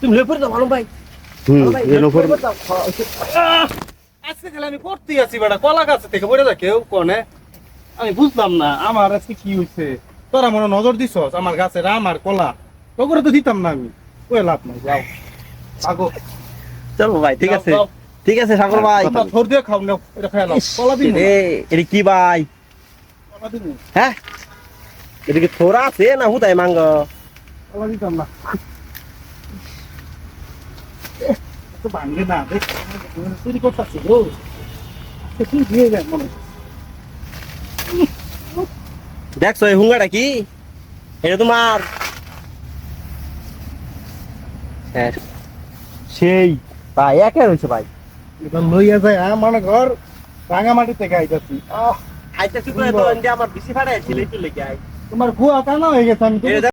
তুমি দাও ভালো ভাই। ভাই। হ্যাঁ! আজকে খালি আমি করতেই আছি বেটা কলা গাছ থেকে পড়ে যা কেউ কনে। আমি বুঝলাম না আমার আজকে কি হয়েছে তোরা মনে নজর দিছ আমার গাছের আম আর কলা। তোকে তো দিতাম না আমি। ওই লাভ নাই যাও। আগো। চলো ভাই ঠিক আছে। ঠিক আছে সাগর ভাই। তোমরা দিয়ে খাও নাও এটা খাই কলা দিন এটা কি ভাই? কলা দিন হ্যাঁ? এটা কি থোরা আছে না হুতাই মাঙ্গ কলা দিতাম না। এহ, এত ভাঙে না দেখ তৈরি করতেছি গো কি দিয়ে যায় মনে হয়। দেখছ এই হুঙ্গাটা কি? এটা তোমার? হ্যাঁ সেই ভাই একে রয়েছে ভাই। এটা লইয়া যায় আ, মনে ঘর রাঙামাটি থেকে আইতাছি। আহ আইতে শুক্রবার তো আমার বেশি ফাটাই ছিল একটু লেগে আই তোমার গুয়া কানা হয়ে গেছে আমি